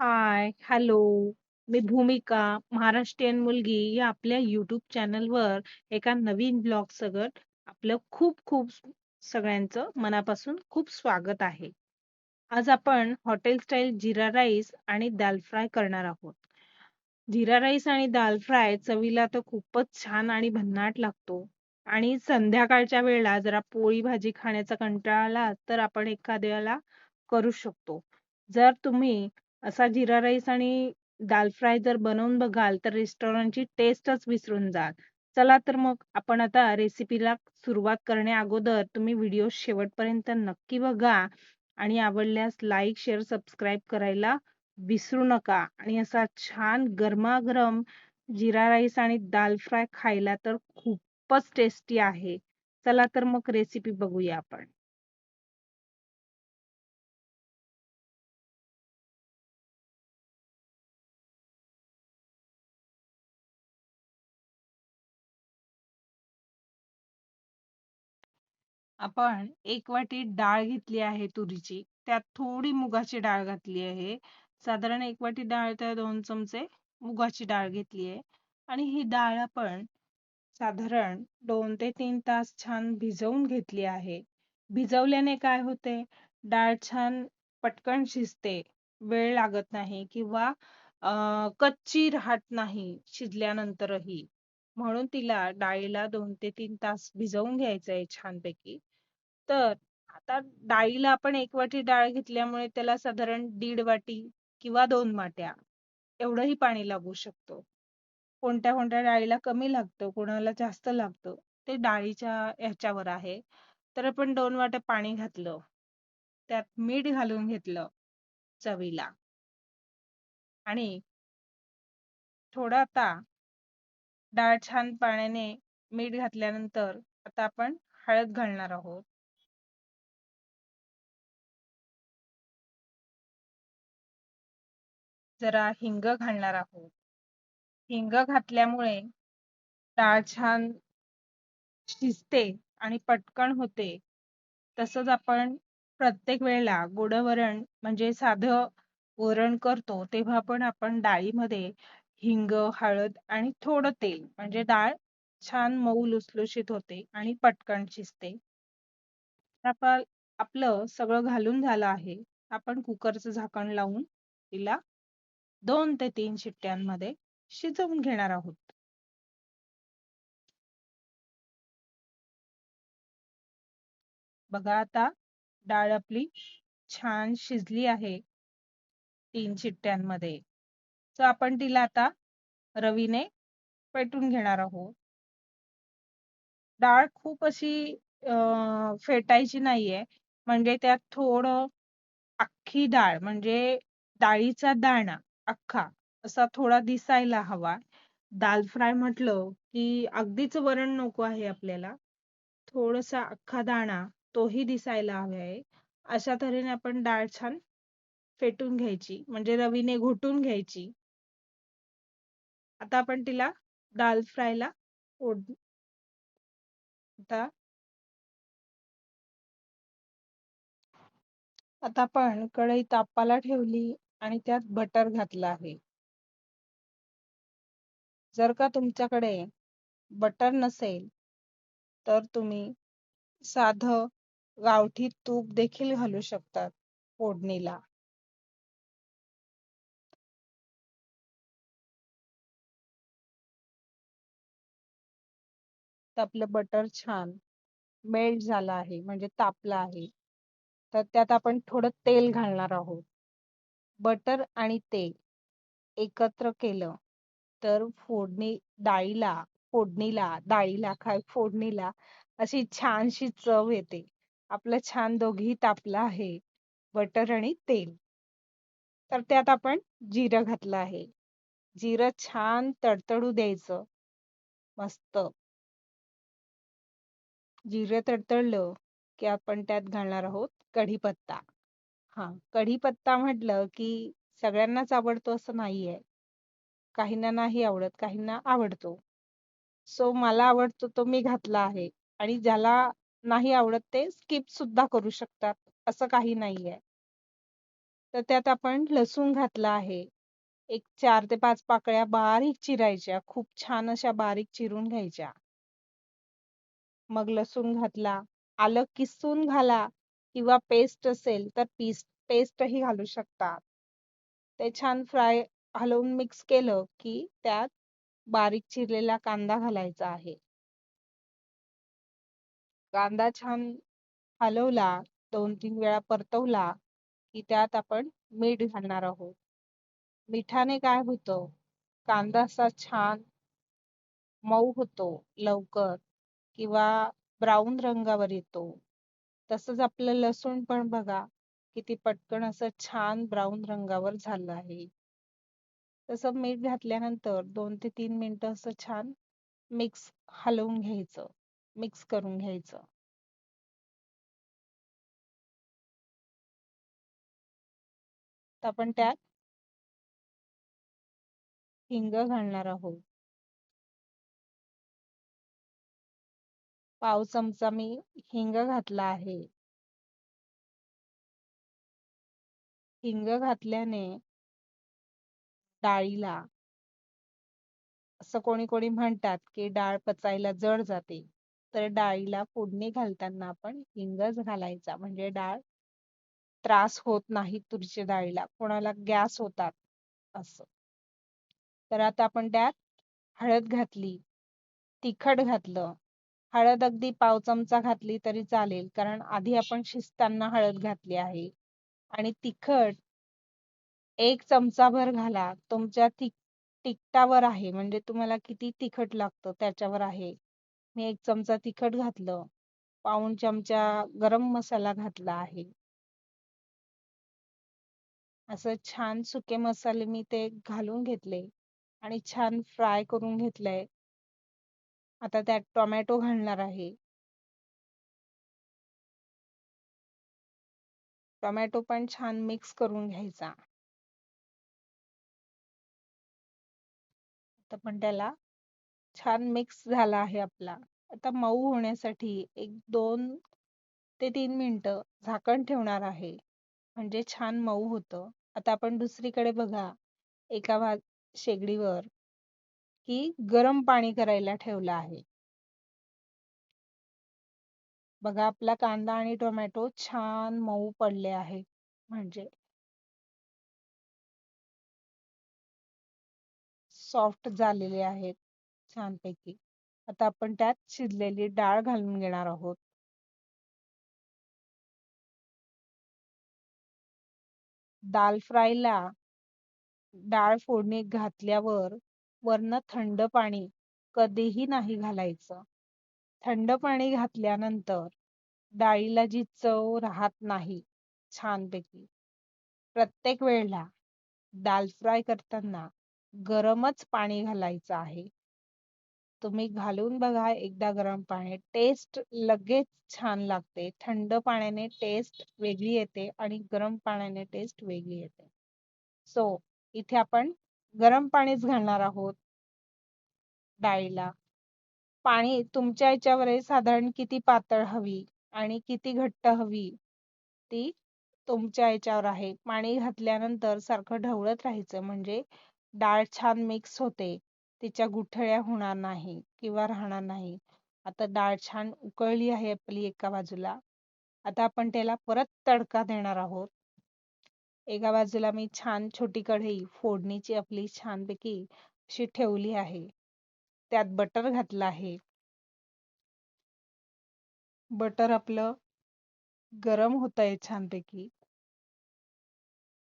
हाय, hello. मी भूमिका, महाराष्ट्रीयन मुलगी या आपल्या YouTube चॅनलवर एका नवीन ब्लॉग सकट आपलं खूप खूप सगळ्यांचं मनापासून खूप स्वागत आहे. आज आपण हॉटेल स्टाईल जीरा राईस आणि दाल फ्राय करणार आहोत. जीरा राईस आणि दाल फ्राय चवीला तर खूपच छान आणि भन्नाट लागतो. आणि संध्याकाळच्या वेळेला जरा पोळी भाजी खाण्याचा कंटाळा आला तर आपण एखाद्याला करू शकतो. जर तुम्ही असा जिरा राईस आणि दाल फ्राय जर बनवून बघाल तर रेस्टॉरंटची टेस्टच विसरून जाल. चला तर मग आपण आता रेसिपीला सुरुवात करण्या अगोदर तुम्ही व्हिडिओ शेवटपर्यंत नक्की बघा आणि आवडल्यास लाईक, शेअर, सबस्क्राईब करायला विसरू नका आणि असा छान गरमागरम जिरा राईस आणि दाल फ्राय खायला तर खूपच टेस्टी आहे. चला तर मग रेसिपी बघूया आपण. आपण एक वाटी डाळ घेतली आहे तुरीची. त्यात थोडी मुगाची डाळ घातली आहे. साधारण एक वाटी डाळ तर दोन चमचे मुगाची डाळ घेतली आहे आणि ही डाळ आपण साधारण दोन ते तीन तास छान भिजवून घेतली आहे. भिजवल्याने काय होते, डाळ छान पटकन शिजते, वेळ लागत नाही किंवा अं कच्ची राहत नाही शिजल्यानंतरही. म्हणून तिला डाळीला दोन ते तीन तास भिजवून घ्यायचं आहे छानपैकी. तर आता डाळीला आपण एक वाटी डाळ घेतल्यामुळे त्याला साधारण दीड वाटी किंवा दोन वाट्या एवढंही पाणी लागू शकतो. कोणत्या कोणत्या डाळीला कमी लागतं, कोणाला जास्त लागतं, ते डाळीच्या ह्याच्यावर आहे. तर आपण दोन वाट्या पाणी घातलं. त्यात मीठ घालून घेतलं चवीला. आणि थोडं आता डाळ छान पाण्याने मीठ घातल्यानंतर आता आपण हळद घालणार आहोत. जरा हिंग घालणार आहोत. हिंग घातल्यामुळे डाळ छान शिजते आणि पटकन होते. तसंच आपण प्रत्येक वेळेला गोड वरण म्हणजे साधं वरण करतो, तेव्हा पण आपण डाळीमध्ये हिंग, हळद आणि थोडं तेल म्हणजे डाळ छान मऊ लुसलुशीत होते आणि पटकन शिजते. आता आपलं सगळं घालून झालं आहे. आपण कुकरचं झाकण लावून तिला दोन ते तीन शिट्ट्यांमध्ये शिजवून घेणार आहोत. बघा आता डाळ आपली छान शिजली आहे तीन शिट्ट्यांमध्ये. तर आपण तिला आता रवीने पेटून घेणार आहोत. डाळ खूप अशी फेटायची नाहीये. म्हणजे त्यात थोडं अख्खी डाळ म्हणजे डाळीचा दाणा अख्खा असा थोडा दिसायला हवा. दाल फ्राय म्हटलं की अगदीच वरण नको आहे आपल्याला. थोडासा अख्खा दाणा तोही दिसायला हवा आहे. अशा तऱ्हेने आपण डाळ छान फेटून घ्यायची म्हणजे रवीने घोटून घ्यायची. आता आपण तिला दाल फ्रायला फोड आता आता आपण कढई तापाला ठेवली आणि त्यात बटर घातलं आहे. जर का तुमच्याकडे बटर नसेल, तर तुम्ही साधं गावठी तूप देखील घालू शकतात फोडणीला. तर आपलं बटर छान मेल्ट झालं आहे म्हणजे तापलं आहे. तर त्यात आपण थोडं तेल घालणार आहोत. बटर आणि तेल एकत्र केलं तर फोडणी डाळीला फोडणीला डाळीला काय फोडणीला अशी छानशी चव येते. आपलं छान दोघी तापलं आहे बटर आणि तेल. तर त्यात आपण जिरं घातलं आहे. जिरं छान तडतडू द्यायचं. मस्त. जिरं तडतडलं की आपण त्यात घालणार आहोत कढीपत्ता. हा कढीपत्ता म्हटलं की सगळ्यांनाच आवडतो असं नाहीये. काहींना नाही आवडत, काहींना आवडतो. सो मला आवडतो तो मी घातला आहे आणि ज्याला नाही आवडत ते स्किप सुद्धा करू शकतात, असं काही नाहीये. तर त्यात आपण लसूण घातला आहे एक चार ते पाच पाकळ्या बारीक चिरायच्या खूप छान अशा बारीक चिरून घ्यायच्या मग लसूण घातला आलं किसून घाला किंवा पेस्ट असेल तर paste पेस्टही घालू शकता. ते छान फ्राय हलवून मिक्स केलं की त्यात बारीक चिरलेला कांदा घालायचा आहे. कांदा छान हलवला दोन तीन वेळा परतवला की त्यात आपण मीठ घालणार आहोत. मिठाने काय होतं? कांदा असा छान मऊ होतो लवकर. किंवा ब्राऊन रंगावर येतो. तसंच आपलं लसूण पण बघा किती पटकन असं छान ब्राऊन रंगावर झालं आहे. तसं मीठ घातल्यानंतर दोन ते तीन मिनिटं असं छान मिक्स हलवून घ्यायचं मिक्स करून घ्यायचं. आपण त्यात हिंग घालणार आहोत. पाव चमचा मी हिंग घातला आहे. हिंग घातल्याने डाळीला असं कोणी कोणी म्हणतात की डाळ पचायला जड जाते. तर डाळीला फोडणी घालताना आपण हिंगच घालायचा. म्हणजे डाळ त्रास होत नाही तुरीच्या डाळीला. कोणाला गॅस होतात असं. तर आता आपण त्यात हळद घातली तिखट घातलं हळद अगदी पाव चमचा घातली तरी चालेल कारण आधी आपण शिजताना हळद घातली आहे. आणि तिखट एक चमचा भर घाला तुमच्या तिखटावर आहे म्हणजे तुम्हाला किती तिखट लागतं त्याच्यावर आहे. मी एक चमचा तिखट घातलं पाऊण चमचा गरम मसाला घातला आहे. असं छान सुके मसाले मी ते घालून घेतले आणि छान फ्राय करून घेतलंय. आता त्यात टोमॅटो घालणार आहे. टोमॅटो पण छान मिक्स करून घ्यायचा. आता पण त्याला छान मिक्स झाला आहे आपला. आता मऊ होण्यासाठी एक दोन ते तीन मिनिटं झाकण ठेवणार आहे. म्हणजे छान मऊ होतं. आता आपण दुसरीकडे बघा. एका भाग शेगडीवर की गरम पाणी करायला ठेवलं आहे. बघा आपला कांदा आणि टोमॅटो छान मऊ पडले आहे. म्हणजे सॉफ्ट झालेले आहेत छानपैकी. आता आपण त्यात शिजलेली डाळ घालून घेणार आहोत. दाल फ्रायला डाळ फोडणी घातल्यावर वरनं थंड पाणी कधीही नाही घालायचं. थंड पाणी घातल्यानंतर डाळीला जी चव राहत नाही छानपैकी. प्रत्येक वेळेला दाल फ्राय करताना गरमच पाणी घालायचं आहे. तुम्ही घालून बघा एकदा गरम पाणी. टेस्ट लगेच छान लागते. थंड पाण्याने टेस्ट वेगळी येते आणि गरम पाण्याने टेस्ट वेगळी येते. सो इथे आपण गरम पाणीच घालणार आहोत. डाळीला. पाणी तुमच्या याच्यावर साधारण किती पातळ हवी आणि किती घट्ट हवी ती तुमच्या याच्यावर आहे. पाणी घातल्यानंतर सारखं ढवळत राहायचं. म्हणजे डाळ छान मिक्स होते. तिच्या गुठळ्या होणार नाही किंवा राहणार नाही. आता डाळ छान उकळली आहे आपली एका बाजूला. आता आपण त्याला परत तडका देणार आहोत. एका बाजूला मी छान छोटी कढई फोडणीची आपली छानपैकी अशी ठेवली आहे. त्यात बटर घातलं आहे. बटर आपलं गरम होत आहे छानपैकी.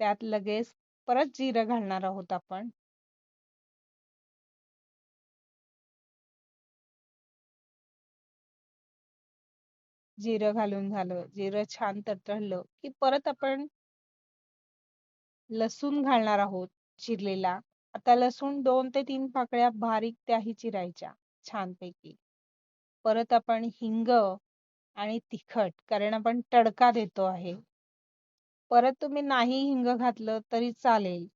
त्यात लगेच परत जिरं घालणार आहोत आपण. जिरं घालून झालं जिरं छान तडतडलं की परत आपण लसूण घालणार आहोत चिरलेला. आता लसूण दोन ते तीन पाकळ्या बारीक त्याही चिरायच्या छानपैकी. परत आपण हिंग आणि तिखट कारण आपण तडका देतो आहे. परत तुम्ही नाही हिंग घातलं तरी चालेल.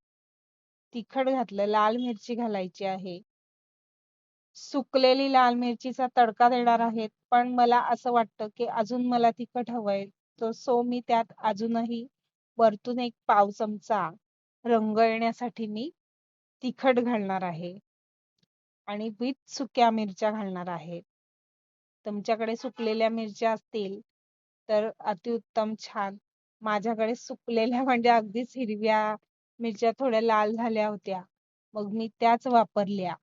तिखट घातलं लाल मिरची घालायची आहे. सुकलेली लाल मिरचीचा तडका देणार आहेत पण मला असं वाटतं की अजून मला तिखट हवंय. तर सो मी त्यात अजूनही वरतून एक पाव चमचा रंग येण्यासाठी मी तिखट घालणार आहे आणि with सुक्या मिरच्या घालणार आहे. तुमच्याकडे सुकलेल्या मिरच्या असतील तर अतिउत्तम छान. माझ्याकडे सुकलेल्या म्हणजे अगदीच हिरव्या मिरच्या थोड्या लाल झाल्या होत्या. मग मी त्याच वापरल्या.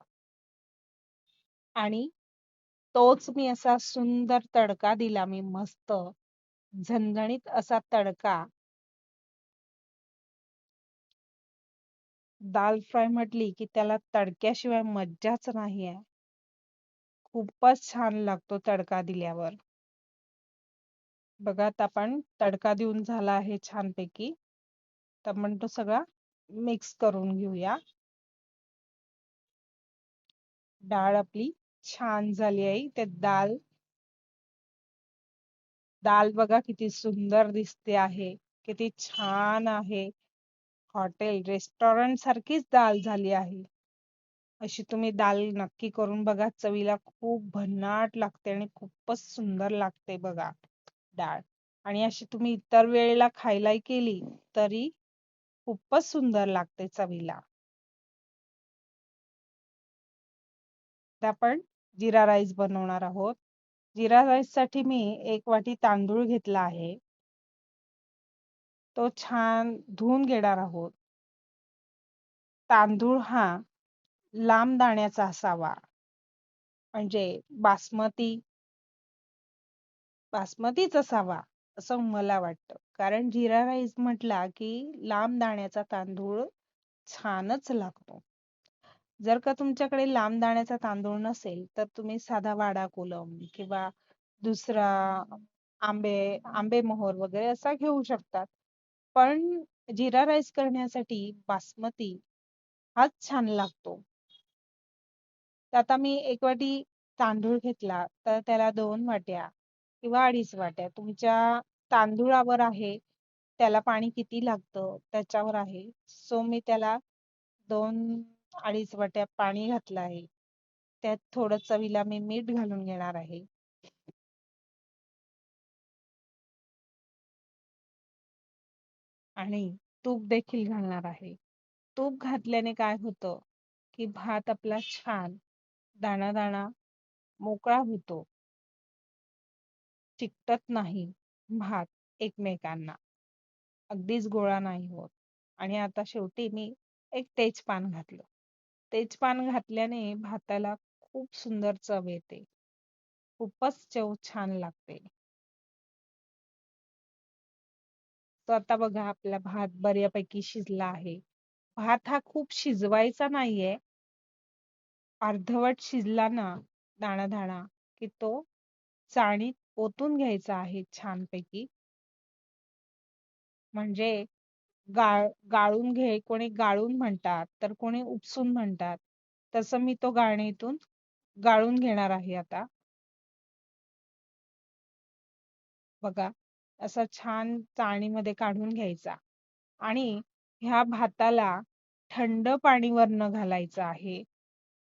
आणि तोच मी असा सुंदर तडका दिला मी मस्त झणझणीत असा तडका. दाल फ्राय म्हटली की त्याला तडक्याशिवाय मज्जाच नाही आहे खूपच छान लागतो तडका दिल्यावर. बघा आता आपण तडका देऊन झाला आहे छानपैकी. तर आपण तो सगळा मिक्स करून घेऊया. डाळ आपली छान झाली आहे ते दाल. दाल बघा किती सुंदर दिसते आहे. किती छान आहे. हॉटेल रेस्टॉरंट सारखीच दाल झाली आहे. अशी तुम्ही दाल नक्की करून बघा. चवीला खूप भन्नाट लागते आणि खूपच सुंदर लागते बघा डाळ आणि अशी तुम्ही इतर वेळेला खायलाही केली तरी खूपच सुंदर लागते चवीला. आपण जिरा राईस बनवणार आहोत. जिरा राईससाठी मी एक वाटी तांदूळ घेतला आहे. तो छान धुवून घेणार आहोत. तांदूळ हा लांब दाण्याचा असावा. म्हणजे बासमती बासमतीच असावा असं मला वाटतं. कारण जिरा राईस म्हटला की लांब दाण्याचा तांदूळ छानच लागतो. जर का तुमच्याकडे लांब दाण्याचा तांदूळ नसेल तर तुम्ही साधा वाडा कोलम किंवा दुसरा आंबे आंबेमोहोर वगैरे असा घेऊ शकतात. पण जिरा राईस करण्यासाठी बासमती हाच छान लागतो. आता मी एक वाटी तांदूळ घेतला तर त्याला दोन वाट्या किंवा अडीच वाट्या. तुमच्या तांदूळावर आहे त्याला पाणी किती लागतं त्याच्यावर आहे. सो मी त्याला दोन अडीच वाट्या पाणी घातलं आहे. त्यात थोडं चवीला मी मीठ घालून घेणार आहे. आणि तूप देखील घालणार आहे. तूप घातल्याने काय होतं की भात आपला छान दाणा दाणा मोकळा होतो. चिकटत नाही भात एकमेकांना. अगदीच गोळा नाही होत. आणि आता शेवटी मी एक तेजपान घातलं. तेजपान घातल्याने भाताला खूप सुंदर चव येते. खूपच चव छान लागते. तर आता बघा आपला भात बऱ्यापैकी शिजला आहे. भात हा खूप शिजवायचा नाहीये. अर्धवट शिजला ना दाणा दाणा की तो चाळणीत ओतून घ्यायचा आहे छानपैकी. म्हणजे गाळ गाळून घे कोणी गाळून म्हणतात तर कोणी उपसून म्हणतात. तसं मी तो गाळणीतून गाळून घेणार आहे आता. बघा. असा छान चाळणीमध्ये काढून घ्यायचा. आणि ह्या भाताला थंड पाणी वरण घालायचं आहे.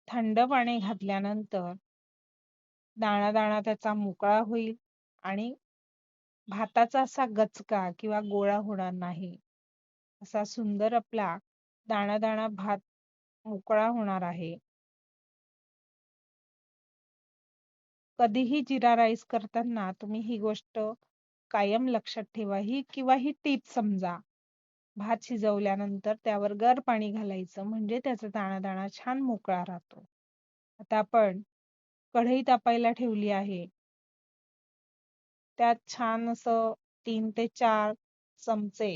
थंड पाणी घातल्यानंतर दाणा दाणा त्याचा मोकळा होईल आणि भाताचा असा गचका किंवा गोळा होणार नाही. असा सुंदर आपला दाणा दाणा भात मोकळा होणार आहे. कधीही जिरा राईस करताना तुम्ही ही गोष्ट कायम लक्षात ठेवा ही किंवा ही टीप समजा. भात शिजवल्यानंतर त्यावर गर पाणी घालायचं म्हणजे त्याचा दाणा दाणा छान मोकळा राहतो. आता आपण कढई तापायला ठेवली आहे. त्यात छान असं तीन ते चार चमचे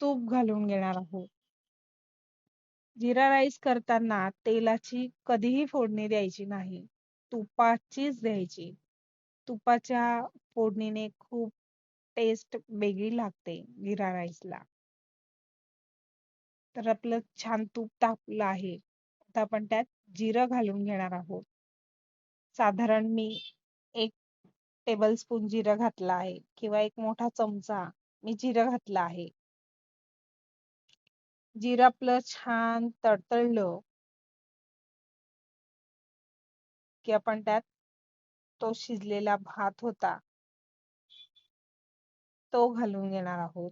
तूप घालून घेणार आहोत. जिरा राईस करताना तेलाची कधीही फोडणी द्यायची नाही. तुपाचीच द्यायची. तुपाच्या फोडणीने खूप टेस्ट वेगळी लागते जिरा राईसला तर आपलं छान तूप तापलं आहे. आता आपण त्यात जिरं घालून घेणार आहोत. साधारण मी एक टेबल स्पून जिरं घातला आहे किंवा एक मोठा चमचा मी जिरं घातलं आहे. जिरं आपलं छान तडतडलं की आपण त्यात तो शिजलेला भात होता. तो घालून घेणार आहोत.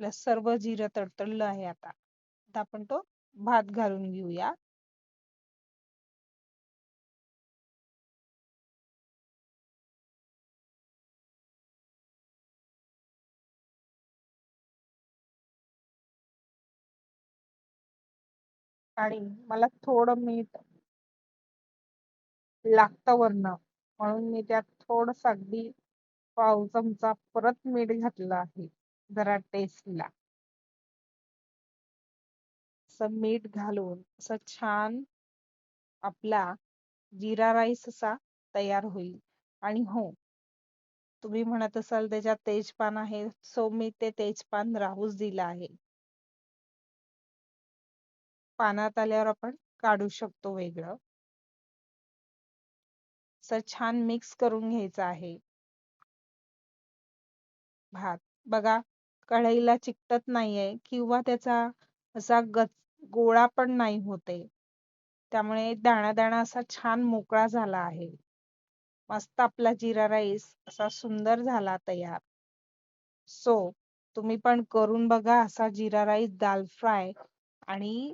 आपलं सर्व जिरं तडतडलं आहे आता. आता आपण तो भात घालून घेऊया. आणि मला थोडं मीठ लागतं वरण म्हणून मी त्यात थोडस अगदी पाव चमचा परत मीठ घातलं आहे जरा टेस्टला असं मीठ घालून असं छान आपला जिरा राईस असा तयार होईल. आणि हो तुम्ही म्हणत असाल त्याच्यात तेजपान आहे सो मी ते तेजपान राहूच दिलं आहे. पानात आल्यावर आपण काढू शकतो वेगळं. असं छान मिक्स करून घ्यायचं आहे. भात. बघा कढईला चिकटत नाहीये किंवा त्याचा असा गच गोळा पण नाही होते. त्यामुळे दाणा दाणा असा छान मोकळा झाला आहे. मस्त आपला जिरा राईस असा सुंदर झाला तयार. सो तुम्ही पण करून बघा असा जिरा राईस दाल फ्राय आणि